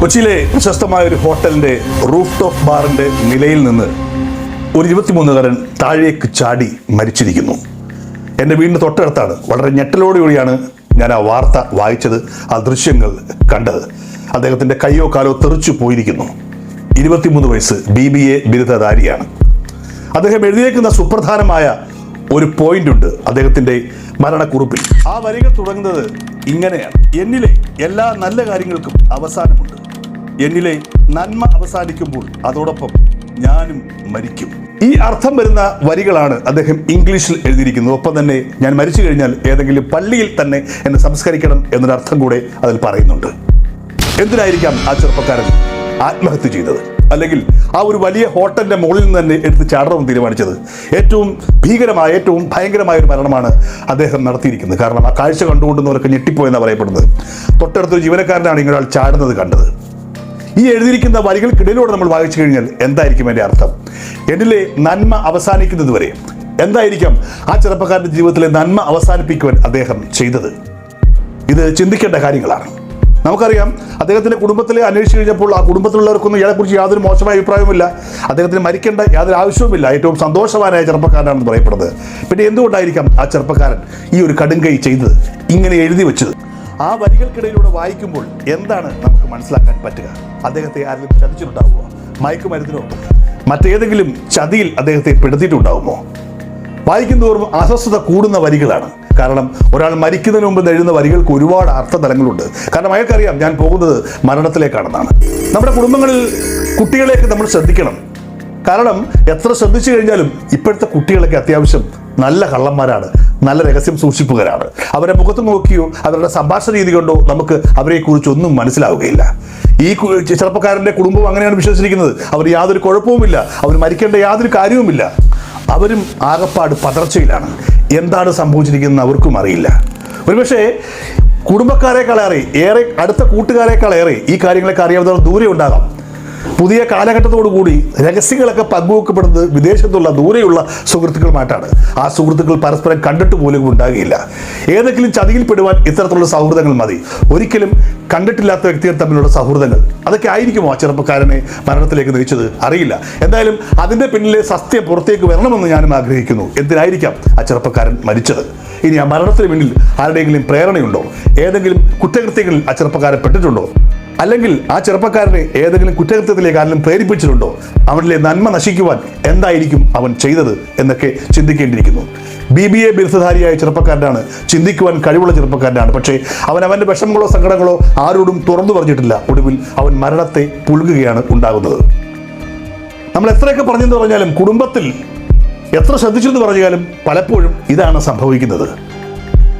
കൊച്ചിയിലെ പ്രശസ്തമായ ഒരു ഹോട്ടലിന്റെ റൂഫ് ടോപ്പ് ബാറിന്റെ നിലയിൽ നിന്ന് ഒരു ഇരുപത്തിമൂന്നുകാരൻ താഴേക്ക് ചാടി മരിച്ചിരിക്കുന്നു. എന്റെ വീടിന് തൊട്ടടുത്താണ്. വളരെ ഞെട്ടലോടുകൂടിയാണ് ഞാൻ ആ വാർത്ത വായിച്ചത് ആ ദൃശ്യങ്ങൾ കണ്ടത്. അദ്ദേഹത്തിന്റെ കയ്യോ കാലോ തെറിച്ചു പോയിരിക്കുന്നു. ഇരുപത്തിമൂന്ന് വയസ്സ് ബി ബി എ ബിരുദധാരിയാണ്. അദ്ദേഹം എഴുതിയേക്കുന്ന സുപ്രധാനമായ ഒരു പോയിന്റ് ഉണ്ട് അദ്ദേഹത്തിന്റെ മരണക്കുറിപ്പിൽ. ആ വരികൾ തുടങ്ങുന്നത് ഇങ്ങനെയാണ്. എന്നിലെ എല്ലാ നല്ല കാര്യങ്ങൾക്കും അവസാനമുണ്ട്. എന്നിലെ നന്മ അവസാനിക്കുമ്പോൾ അതോടൊപ്പം ഞാനും മരിക്കും. ഈ അർത്ഥം വരുന്ന വരികളാണ് അദ്ദേഹം ഇംഗ്ലീഷിൽ എഴുതിയിരിക്കുന്നത്. ഒപ്പം തന്നെ ഞാൻ മരിച്ചു കഴിഞ്ഞാൽ ഏതെങ്കിലും പള്ളിയിൽ തന്നെ എന്നെ സംസ്കരിക്കണം എന്നൊരു അർത്ഥം കൂടെ അതിൽ പറയുന്നുണ്ട്. എന്തിനായിരിക്കാം ആ ചെറുപ്പക്കാരൻ ആത്മഹത്യ ചെയ്തത്? അല്ലെങ്കിൽ ആ ഒരു വലിയ ഹോട്ടലിന്റെ മുകളിൽ നിന്ന് തന്നെ എടുത്ത് ചാടണമെന്ന് തീരുമാനിച്ചത്? ഏറ്റവും ഭീകരമായ ഏറ്റവും ഭയങ്കരമായ ഒരു മരണമാണ് അദ്ദേഹം നടത്തിയിരിക്കുന്നത്. കാരണം ആ കാഴ്ച കണ്ടുകൊണ്ടുന്നവരൊക്കെ ഞെട്ടിപ്പോയെന്നാണ് പറയപ്പെടുന്നത്. തൊട്ടടുത്തൊരു ജീവനക്കാരനാണ് ഇങ്ങനെ ആൾ ചാടുന്നത് കണ്ടത്. ഈ എഴുതിയിരിക്കുന്ന വരികൾക്കിടയിലൂടെ നമ്മൾ വായിച്ചു കഴിഞ്ഞാൽ എന്തായിരിക്കും എന്റെ അർത്ഥം? എന്നിലെ നന്മ അവസാനിക്കുന്നത് വരെ എന്തായിരിക്കാം ആ ചെറുപ്പക്കാരന്റെ ജീവിതത്തിലെ നന്മ അവസാനിപ്പിക്കുവാൻ അദ്ദേഹം ചെയ്തത്? ഇത് ചിന്തിക്കേണ്ട കാര്യങ്ങളാണ്. നമുക്കറിയാം അദ്ദേഹത്തിന്റെ കുടുംബത്തിലെ അന്വേഷിച്ച് കഴിഞ്ഞപ്പോൾ ആ കുടുംബത്തിലുള്ളവർക്കൊന്നും ഇയാളെക്കുറിച്ച് യാതൊരു മോശമായ അഭിപ്രായവുമില്ല. അദ്ദേഹത്തിന് മരിക്കേണ്ട യാതൊരു ആവശ്യവുമില്ല. ഏറ്റവും സന്തോഷവാനായ ചെറുപ്പക്കാരനാണെന്ന് പറയപ്പെടുന്നത്. പിന്നെ എന്തുകൊണ്ടായിരിക്കാം ആ ചെറുപ്പക്കാരൻ ഈ ഒരു കടുങ്കൈ ചെയ്തത്? ഇങ്ങനെ എഴുതി വെച്ചത്. ആ വരികൾക്കിടയിലൂടെ വായിക്കുമ്പോൾ എന്താണ് നമുക്ക് മനസ്സിലാക്കാൻ പറ്റുക? അദ്ദേഹത്തെ ആരെങ്കിലും ചതിച്ചിട്ടുണ്ടാവുമോ? മയക്കുമരുന്നിനോ മറ്റേതെങ്കിലും ചതിയിൽ അദ്ദേഹത്തെ പെടുത്തിയിട്ടുണ്ടാവുമോ? വായിക്കും തോറും അസ്വസ്ഥത കൂടുന്ന വരികളാണ്. കാരണം ഒരാൾ മരിക്കുന്നതിന് മുമ്പ് എഴുതുന്ന വരികൾക്ക് ഒരുപാട് അർത്ഥതലങ്ങളുണ്ട്. കാരണം അയാൾക്കറിയാം ഞാൻ പോകുന്നത് മരണത്തിലേക്കാണെന്നാണ്. നമ്മുടെ കുടുംബങ്ങളിൽ കുട്ടികളെയൊക്കെ നമ്മൾ ശ്രദ്ധിക്കണം. കാരണം എത്ര ശ്രദ്ധിച്ചു കഴിഞ്ഞാലും ഇപ്പോഴത്തെ കുട്ടികളൊക്കെ അത്യാവശ്യം നല്ല കള്ളന്മാരാണ്. നല്ല രഹസ്യം സൂക്ഷിപ്പുകാരാണ്. അവരെ മുഖത്ത് നോക്കിയോ അവരുടെ സംഭാഷണ രീതി കൊണ്ടോ നമുക്ക് അവരെ കുറിച്ച് ഒന്നും മനസ്സിലാവുകയില്ല. ഈ ചെറുപ്പക്കാരന്റെ കുടുംബം അങ്ങനെയാണ് വിശ്വസിച്ചിരിക്കുന്നത്. അവർ യാതൊരു കുഴപ്പവുമില്ല. അവർ മരിക്കേണ്ട യാതൊരു കാര്യവുമില്ല. അവരും ആകപ്പാട് പതർച്ചയിലാണ് എന്താണ് സംഭവിച്ചിരിക്കുന്നത് അവർക്കും അറിയില്ല. ഒരുപക്ഷേ കുടുംബക്കാരെക്കാളേറെ ഏറെ അടുത്ത കൂട്ടുകാരെക്കാളേറെ ഈ കാര്യങ്ങളൊക്കെ അറിയാവുന്നവർ ദൂരെ ഉണ്ടാകാം. പുതിയ കാലഘട്ടത്തോടു കൂടി രഹസ്യങ്ങളൊക്കെ പങ്കുവെക്കപ്പെടുന്നത് വിദേശത്തുള്ള ദൂരെയുള്ള സുഹൃത്തുക്കളുമായിട്ടാണ്. ആ സുഹൃത്തുക്കൾ പരസ്പരം കണ്ടിട്ട് പോലും ഉണ്ടാകുകയില്ല. ഏതെങ്കിലും ചതിയിൽപ്പെടുവാൻ ഇത്തരത്തിലുള്ള സൗഹൃദങ്ങൾ മതി. ഒരിക്കലും കണ്ടിട്ടില്ലാത്ത വ്യക്തികൾ തമ്മിലുള്ള സൗഹൃദങ്ങൾ അതൊക്കെ ആയിരിക്കുമോ ആ ചെറുപ്പക്കാരനെ മരണത്തിലേക്ക് നയിച്ചത്? അറിയില്ല. എന്തായാലും അതിന്റെ പിന്നിലെ സത്യം പുറത്തേക്ക് വരണമെന്ന് ഞാനും ആഗ്രഹിക്കുന്നു. എന്തിനായിരിക്കാം ആ ചെറുപ്പക്കാരൻ മരിച്ചത്? ഇനി ആ മരണത്തിന് പിന്നിൽ ആരുടെയെങ്കിലും പ്രേരണയുണ്ടോ? ഏതെങ്കിലും കുറ്റകൃത്യങ്ങളിൽ ആ ചെറുപ്പക്കാരൻ പെട്ടിട്ടുണ്ടോ? അല്ലെങ്കിൽ ആ ചെറുപ്പക്കാരനെ ഏതെങ്കിലും കുറ്റകൃത്യത്തിലേക്ക് ആരെങ്കിലും പ്രേരിപ്പിച്ചിട്ടുണ്ടോ? അവനിലെ നന്മ നശിക്കുവാൻ എന്തായിരിക്കും അവൻ ചെയ്തത് എന്നൊക്കെ ചിന്തിക്കേണ്ടിയിരിക്കുന്നു. ബി ബി എ ബിരുദധാരിയായ ചെറുപ്പക്കാരനാണ്. ചിന്തിക്കുവാൻ കഴിവുള്ള ചെറുപ്പക്കാരനാണ്. പക്ഷേ അവൻ അവന്റെ വിഷമങ്ങളോ സങ്കടങ്ങളോ ആരോടും തുറന്നു പറഞ്ഞിട്ടില്ല. ഒടുവിൽ അവൻ മരണത്തെ പുലുകുകയാണ് ഉണ്ടാകുന്നത്. നമ്മൾ എത്രയൊക്കെ പറഞ്ഞെന്ന് പറഞ്ഞാലും കുടുംബത്തിൽ എത്ര ശ്രദ്ധിച്ചെന്ന് പറഞ്ഞാലും പലപ്പോഴും ഇതാണ് സംഭവിക്കുന്നത്.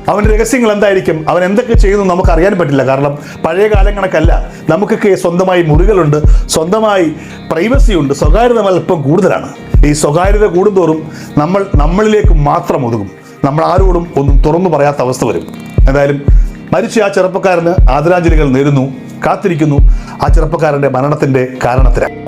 അവന്റെ രഹസ്യങ്ങൾ എന്തായിരിക്കും? അവൻ എന്തൊക്കെ ചെയ്യുന്നു നമുക്ക് അറിയാൻ പറ്റില്ല. കാരണം പഴയ കാലം കണക്കല്ല നമുക്കൊക്കെ സ്വന്തമായി മുറികളുണ്ട് സ്വന്തമായി പ്രൈവസി ഉണ്ട്. സ്വകാര്യത അല്പം കൂടുതലാണ്. ഈ സ്വകാര്യത കൂടുന്തോറും നമ്മൾ നമ്മളിലേക്ക് മാത്രം ഒതുങ്ങും. നമ്മൾ ആരോടും ഒന്നും തുറന്നു പറയാത്ത അവസ്ഥ വരും. എന്തായാലും മരിച്ച ആ ചെറുപ്പക്കാരന് ആദരാഞ്ജലികൾ നേരുന്നു കാത്തിരിക്കുന്നു. ആ ചെറുപ്പക്കാരന്റെ മരണത്തിന്റെ കാരണത്തിനായി